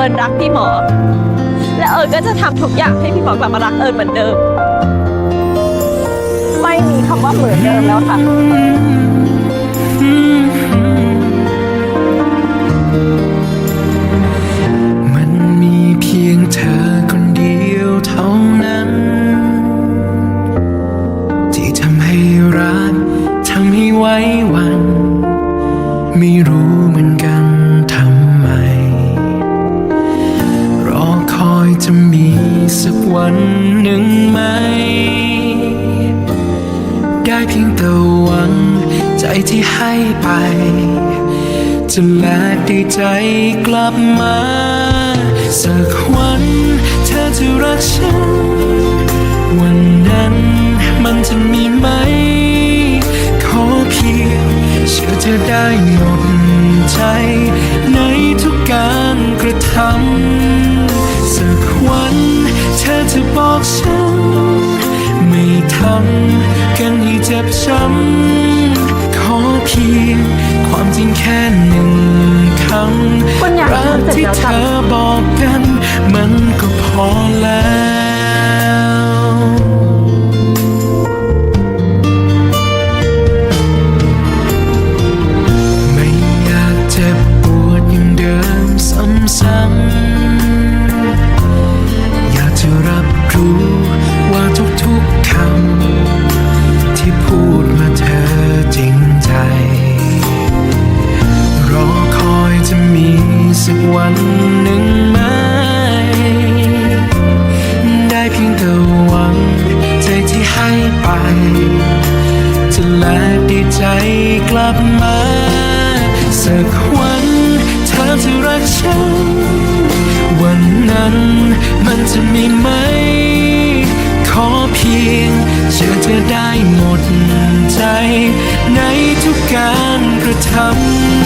อิญรักพี่หมอ และเอิญก็จะทำทุกอย่างให้พี่หมอกลับมารักเอิญเหมือนเดิม ไม่มีคำว่าเหมือนเดิมแล้วค่ะ มันมีเพียงเธอคนเดียวเท่านั้น ที่ทำให้รักทำให้ไว้วัน ไม่รู้เหมือนกัน สักวันหนึ่งไหม ได้เพียงแต่หวังใจที่ให้ไป จะแลกได้ใจกลับมา สักวันเธอจะรักฉัน วันนั้นมันจะมีไหม ขอเพียงเชื่อเธอได้หมดใจ ในทุกการกระทำ จะบอกฉัน ไม่ทำกันให้เจ็บช้ำขอเพียงความจริงแค่หนึ่ง วันหนึ่งไหม ได้เพียงแต่หวังใจที่ให้ไป จะแลกด้ใจกลับมา สักวันเธอจะรักฉัน วันนั้นมันจะมีไหม ขอเพียงเชื่อเธอได้หมดใจ ในทุกการกระท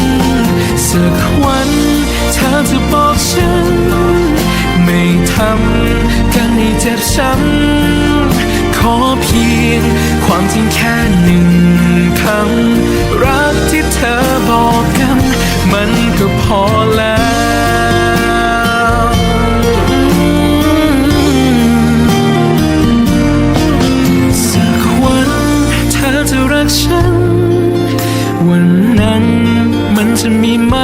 ำสักวัน เธอจะบอกฉัน ไม่ทำกันให้เจ็บช้ำขอเพียงความจริงแค่หนึ่งคำรักที่เธอบอกกัน มันก็พอแล้วสักวันเธอจะรักฉัน วันนั้นมันจะมีไหม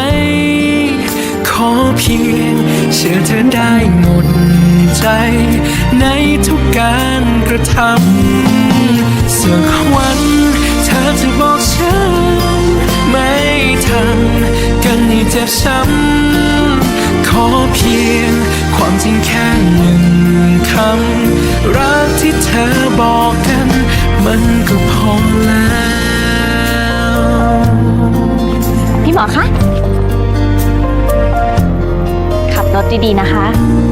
เพียง เชื่อเธอได้หมดใจ ในทุกการกระทำสักวันเธอจะบอกฉัน ไม่ทันกันให้เจ็บช้ำขอเพียง ความจริงแค่หนึ่งคำ รักที่เธอบอกกัน มันก็พอแล้ว พี่หมอคะ รถดีๆนะคะ